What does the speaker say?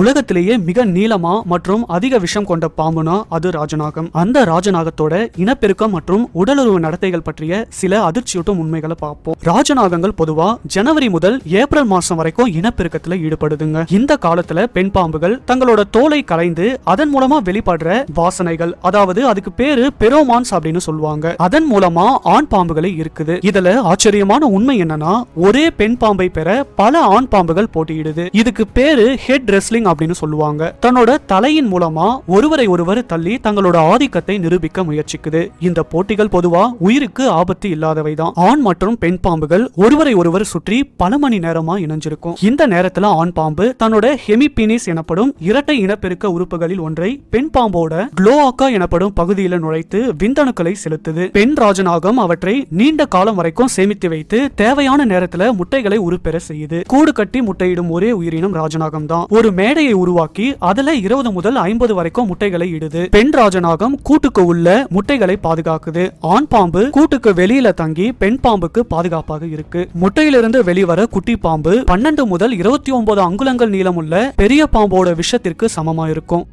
உலகத்திலேயே மிக நீளமா மற்றும் அதிக விஷம் கொண்ட பாம்புனா அது ராஜநாகம். அந்த ராஜநாகத்தோட இனப்பெருக்கம் மற்றும் உடலுறவு நடத்தைகள் பற்றிய சில அதிர்ச்சியூட்டும் உண்மைகளை பார்ப்போம். ராஜநாகங்கள் பொதுவா ஜனவரி முதல் ஏப்ரல் மாசம் வரைக்கும் இனப்பெருக்கத்துல ஈடுபடுதுங்க. இந்த காலத்துல பெண் பாம்புகள் தங்களோட தோலை கலைந்து அதன் மூலமா வெளிப்படுற வாசனைகள் அதாவது அதுக்கு பேரு பெரோமான்ஸ் அப்படின்னு சொல்லுவாங்க. அதன் மூலமா ஆண் பாம்புகளே இருக்குது இதுல ஆச்சரியமான உண்மை என்னன்னா ஒரே பெண் பாம்பை பெற பல ஆண் பாம்புகள் போட்டியிடுது. இதுக்கு பேரு ஹெட் ரெஸ்லிங் அப்படின்னு சொல்லுவாங்க. தன்னோட தலையின் மூலமா ஒருவரை ஒருவர் தள்ளி தங்களோட ஆதிக்கத்தை நிரூபிக்க முயற்சிக்குது. இந்த போட்டிகள் பொதுவா உயிருக்கு ஆபத்து இல்லாதவை தான். ஆண் மற்றும் பெண் பாம்புகள் ஒருவரை ஒருவர் சுற்றி பல மணி நேரமா இணைஞ்சிருக்கும். இந்த நேரத்துல ஆண் பாம்பு தன்னோட ஹெமிபீனிஸ் எனப்படும் இரட்டை இனப்பெருக்க உறுப்புகளில் ஒன்றை பெண் பாம்போட குளோஆக்கா எனப்படும் பகுதியில நுழைத்து விந்தணுக்களை செலுத்துது. பெண் ராஜநாகம் அவற்றை நீண்ட காலம் வரைக்கும் சேமித்து வைத்து தேவையான நேரத்துல முட்டைகளை உருப்பெற செய்யுது. கூடு கட்டி முட்டையிடும் ஒரே உயிரினம் ராஜநாகம் தான் ஒரு மேடையை உருவாக்கி அதுல இருபது முதல் ஐம்பது வரைக்கும் முட்டைகளை இடுது. பெண் ராஜநாகம் கூட்டுக்கு உள்ள முட்டைகளை பாதுகாக்குது. ஆண் பாம்பு கூட்டுக்கு வெளியில தங்கி பெண் பாம்புக்கு பாதுகாப்பாக இருக்கு. முட்டையிலிருந்து வெளிவர குட்டி பாம்பு பன்னெண்டு முதல் இருபத்தி ஒன்பது அங்குலங்கள் நீளமுள்ள பெரிய பாம்போட விஷத்திற்கு சமமா இருக்கும்